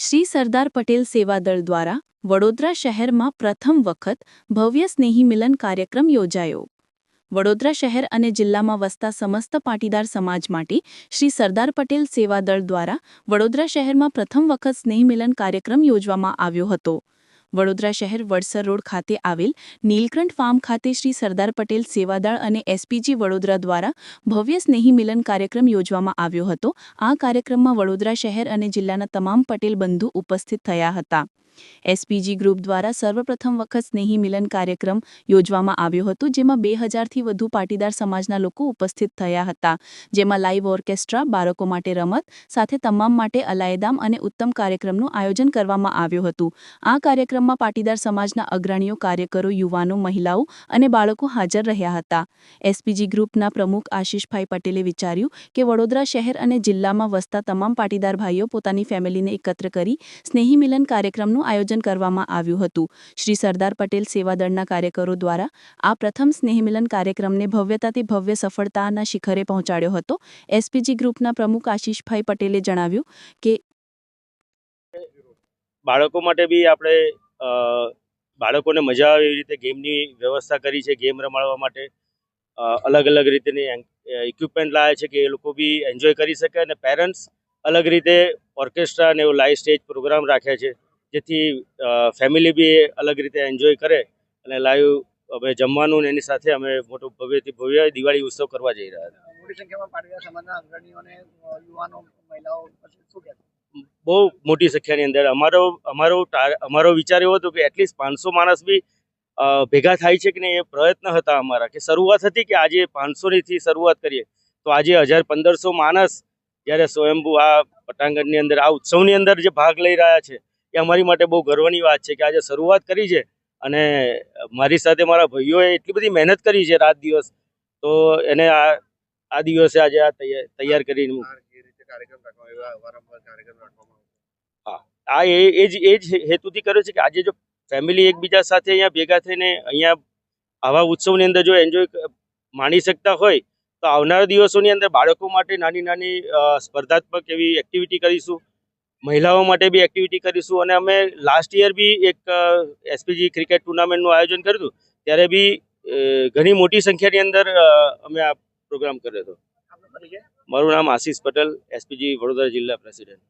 શ્રી સરદાર પટેલ સેવાદળ દ્વારા વડોદરા શહેરમાં પ્રથમ વખત ભવ્ય સ્નેહી મિલન કાર્યક્રમ યોજાયો. વડોદરા શહેર અને જિલ્લામાં વસતા સમસ્ત પાટીદાર સમાજ માટે શ્રી સરદાર પટેલ સેવાદળ દ્વારા વડોદરા શહેરમાં પ્રથમ વખત સ્નેહ મિલન કાર્યક્રમ યોજવામાં આવ્યો હતો. વડોદરા શહેર વડસર રોડ ખાતે આવેલ નીલકંઠ ફાર્મ ખાતે શ્રી સરદાર પટેલ સેવાદળ અને એસપીજી વડોદરા દ્વારા ભવ્ય સ્નેહી મિલન કાર્યક્રમ યોજવામાં આવ્યો હતો. આ કાર્યક્રમમાં વડોદરા શહેર અને જિલ્લાના તમામ પટેલ બંધુ ઉપસ્થિત થયા હતા. એસપીજી ગ્રુપ દ્વારા સર્વપ્રથમ વખત સ્નેહી મિલન કાર્યક્રમ યોજવામાં આવ્યો હતો, જેમાં બે હજારથી વધુ પાટીદાર સમાજના લોકો ઉપસ્થિત થયા હતા. જેમાં લાઇવ ઓર્કેસ્ટ્રા, બાળકો માટે રમત, સાથે તમામ માટે અલાયદામ અને ઉત્તમ કાર્યક્રમનું આયોજન કરવામાં આવ્યું હતું. આ કાર્યક્રમમાં પાટીદાર સમાજના અગ્રણીઓ, કાર્યકરો, યુવાનો, મહિલાઓ અને બાળકો હાજર રહ્યા હતા. એસપીજી ગ્રુપના પ્રમુખ આશીષભાઈ પટેલે વિચાર્યું કે વડોદરા શહેર અને જિલ્લામાં વસતા તમામ પાટીદાર ભાઈઓ પોતાની ફેમિલીને એકત્ર કરી સ્નેહી મિલન કાર્યક્રમનું આયોજન કરવામાં આવ્યું હતું. શ્રી સરદાર પટેલ સેવાદળના કાર્યકરો દ્વારા આ પ્રથમ સ્નેહમિલન કાર્યક્રમને ભવ્યતાથી ભવ્ય સફળતાના શિખરે પહોંચાડ્યો હતો. એસપીજી ગ્રુપના પ્રમુખ આશીષભાઈ પટેલે જણાવ્યું કે બાળકો માટે બી આપણે બાળકોને મજા આવે એવી રીતે ગેમની વ્યવસ્થા કરી છે, ગેમ રમાડવા માટે. અલગ અલગ રીતની ઇક્વિપમેન્ટ લાવ્યા છે કે એ લોકો બી એન્જોય કરી શકે અને પેરેન્ટ્સ અલગ રીતે ઓર્કેસ્ટ્રા અને એવું લાઈવ સ્ટેજ પ્રોગ્રામ રાખ્યા છે. જેથી ફેમિલી બી અલગ રીતે એન્જોય કરે અને લાઈવ અમે જમવાનું ને એની સાથે અમે મોટું ભવ્યથી ભવ્ય દિવાળી ઉત્સવ કરવા જઈ રહ્યા હતા મોટી સંખ્યામાં પાટીદાર સમાજના અગ્રણીઓને યુવાનો મહિલાઓ પછી શું કહેતું બહુ મોટી સંખ્યાની અંદર અમારો અમારો અમારો વિચાર એવો હતો કે એટલીસ્ટ પાંચસો માણસ બી ભેગા થાય છે કે નહીં એ પ્રયત્ન હતા અમારા. કે શરૂઆત હતી કે આજે પાંચસોનીથી શરૂઆત કરીએ. તો આજે હજાર પંદરસો માણસ જ્યારે સ્વયંભૂ આ પટાંગણની અંદર આ ઉત્સવની અંદર જે ભાગ લઈ રહ્યા છે એ અમારી માટે બહુ ગર્વની વાત છે કે આજે શરૂઆત કરી છે અને મારી સાથે મારા ભાઈઓએ એટલી બધી મહેનત કરી છે રાત દિવસ. તો એને આ આ દિવસે આજે આ તૈયાર કરીને હા. આ એ જ એ જ હેતુથી કર્યો છે કે આજે જો ફેમિલી એકબીજા સાથે અહીંયા ભેગા થઈને અહીંયા આવા ઉત્સવની અંદર જો એન્જોય માણી શકતા હોય તો આવનારા દિવસોની અંદર બાળકો માટે નાની નાની સ્પર્ધાત્મક એવી એક્ટિવિટી કરીશું. મહિલાઓ માટે બી એક્ટિવિટી કરીશું અને અમે લાસ્ટ યર બી એક એસપીજી ક્રિકેટ ટુર્નામેન્ટનું આયોજન કર્યું હતું. ત્યારે બી ઘણી મોટી સંખ્યાની અંદર અમે આ પ્રોગ્રામ કર્યો હતો. મારું નામ આશીષ પટેલ એસપીજી વડોદરા જિલ્લા પ્રેસિડેન્ટ